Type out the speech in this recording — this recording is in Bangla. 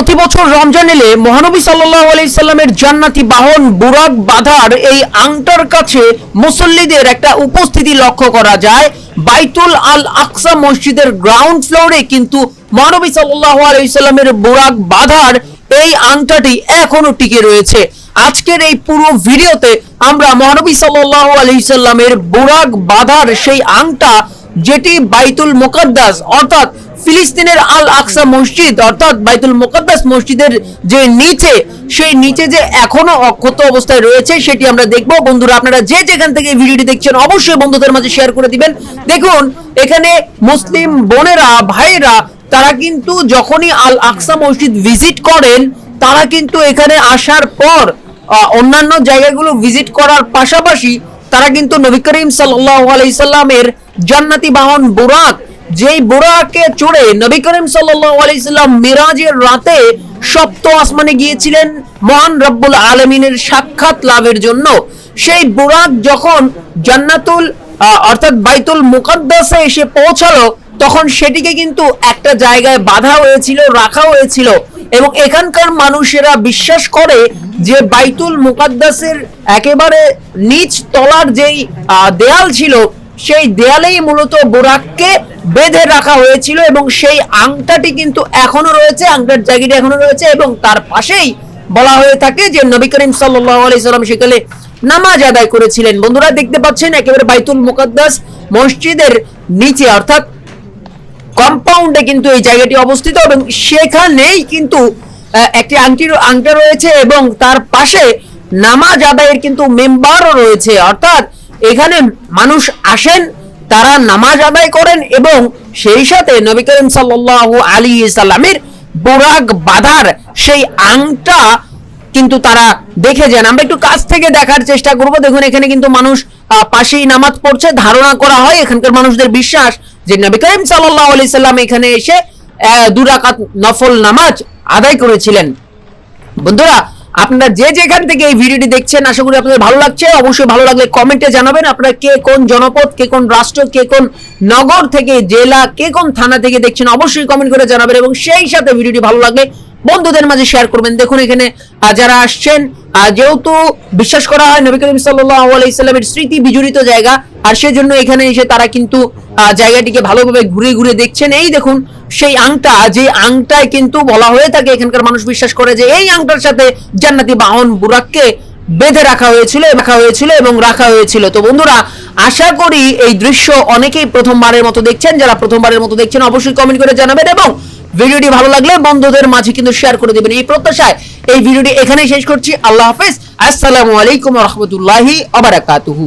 প্রতি বছর রমজান এলে মহানবী সাল্লাহ আলাইসাল্লামের জান্নাতি বাহন বুরাক বাধার এই আংটার কাছে মুসল্লিদের একটা উপস্থিতি লক্ষ্য করা যায়। বাইতুল আল আকসা মসজিদের গ্রাউন্ড ফ্লোরে কিন্তু মহানবী সাল্লাহ আলাইসাল্লামের বুরাক বাধার এই আংটাটি এখনও টিকে রয়েছে। আজকের এই পুরো ভিডিওতে আমরা মহানবী সাল্লাহ আলাইসাল্লামের বুরাক বাধার সেই আংটা যেটি বাইতুল মোকাদ্দাস, অর্থাৎ ফিলিস্তিনের আল আকসা মসজিদ, অর্থাৎ বাইতুল মোকাদ্দাস মসজিদের যে নিচে, সেই নিচে যে এখনও অক্ষত অবস্থায় রয়েছে, সেটি আমরা দেখব। বন্ধুরা, আপনারা যে যেখান থেকে ভিডিওটি দেখছেন, অবশ্যই বন্ধুদের মাঝে শেয়ার করে দিবেন। দেখুন, এখানে মুসলিম বোনেরা ভাইরা তারা কিন্তু যখনই আল আকসা মসজিদ ভিজিট করেন, তারা কিন্তু এখানে আসার পর অন্যান্য জায়গাগুলো ভিজিট করার পাশাপাশি তারা কিন্তু নবী করিম সাল্লাহ আলাইহি সাল্লামের জান্নাতি বাহন বুরাক, যেই বুরাকে চড়ে নবী করিম সাল্লাম মিরাজের রাতে সপ্ত আসমানে গিয়েছিলেন মহান রব্বুল আলমিনের সাক্ষাৎ লাভের জন্য। সেই বুরাক যখন জান্নাতুল অর্থাৎ বাইতুল মুকাদ্দাসে এসে পৌঁছালো, তখন সেটিকে কিন্তু একটা জায়গায় বাধা হয়েছিল, রাখা হয়েছিল এবং এখানকার মানুষেরা বিশ্বাস করে যে বাইতুল মুকাদ্দাসের একেবারে নিচ তলার যেই দেয়াল ছিল সেই দেয়ালেই মূলত বোরাককে বেঁধে রাখা হয়েছিল এবং সেই আংটাটি কিন্তু এখনও রয়েছে, আংটার জায়গাটি এখনও রয়েছে এবং তার পাশেই বলা হয়ে থাকে যে নবী করিম সাল্লাম সেখানে নামাজ আদায় করেছিলেন। বন্ধুরা, দেখতে পাচ্ছেন একেবারে বাইতুল মুকাদ্দাস মসজিদের নিচে, অর্থাৎ কম্পাউন্ডে কিন্তু এই জায়গাটি অবস্থিত এবং সেখানেই কিন্তু একটি আংটির আংটা রয়েছে এবং তার পাশে নামাজ আদায়ের কিন্তু মেম্বারও রয়েছে। অর্থাৎ এখানে মানুষ আসেন তারা নামাজ আদায় করেন এবং সেই সাথে নবী করিম সাল্লাল্লাহু আলী সাল্লামের বোরাক বাধার সেই আংটা কিন্তু তারা দেখে যান আমরা একটু কাছ থেকে দেখার চেষ্টা করব। দেখুন এখানে কিন্তু মানুষ পাশেই নামাজ পড়ছে ধারণা করা হয় এখানকার মানুষদের বিশ্বাস যে নবী করিম সাল্লাল্লাহু আলাইহি সাল্লাম এখানে এসে আহ, দু নফল নামাজ আদায় করেছিলেন। বন্ধুরা আপনারা যে যেখান থেকে এই ভিডিওটি দেখছেন, আশা করি আপনাদের ভালো লাগছে। অবশ্যই ভালো লাগলে কমেন্টে জানাবেন আপনারা কে কোন জনপদ, কে কোন রাষ্ট্র, কে কোন নগর থেকে, জেলা, কে কোন থানা থেকে দেখছেন, অবশ্যই কমেন্ট করে জানাবেন এবং সেই সাথে ভিডিওটি ভালো লাগলে বন্ধুদের মাঝে শেয়ার করবেন। দেখুন এখানে যারা আসছেন যেহেতু বিশ্বাস করা হয় নবী করিম আলাইহি স্মৃতি বিজড়িত জায়গা, আর সেজন্য এখানে এসে তারা কিন্তু জায়গাটিকে ভালোভাবে ঘুরে ঘুরে দেখছেন। এই দেখুন, সেই আংটা, যে আংটায় কিন্তু বলা হয়ে থাকে, এখানকার মানুষ বিশ্বাস করে যে এই আংটার সাথে জান্নাতি বাহন বুরাককে বেঁধে রাখা হয়েছিল রাখা হয়েছিল এবং রাখা হয়েছিল। তো বন্ধুরা, আশা করি এই দৃশ্য অনেকেই প্রথমবারের মতো দেখছেন। যারা প্রথমবারের মতো দেখছেন, অবশ্যই কমেন্ট করে জানাবেন এবং ভিডিওটি ভালো লাগলে বন্ধুদের মাঝে কিন্তু শেয়ার করে দেবেন। এই প্রত্যাশায় এই ভিডিওটি এখানেই শেষ করছি। আল্লাহ হাফেজ। আসসালামু আলাইকুম রহমতুল্লাহি আবারাকাতুহু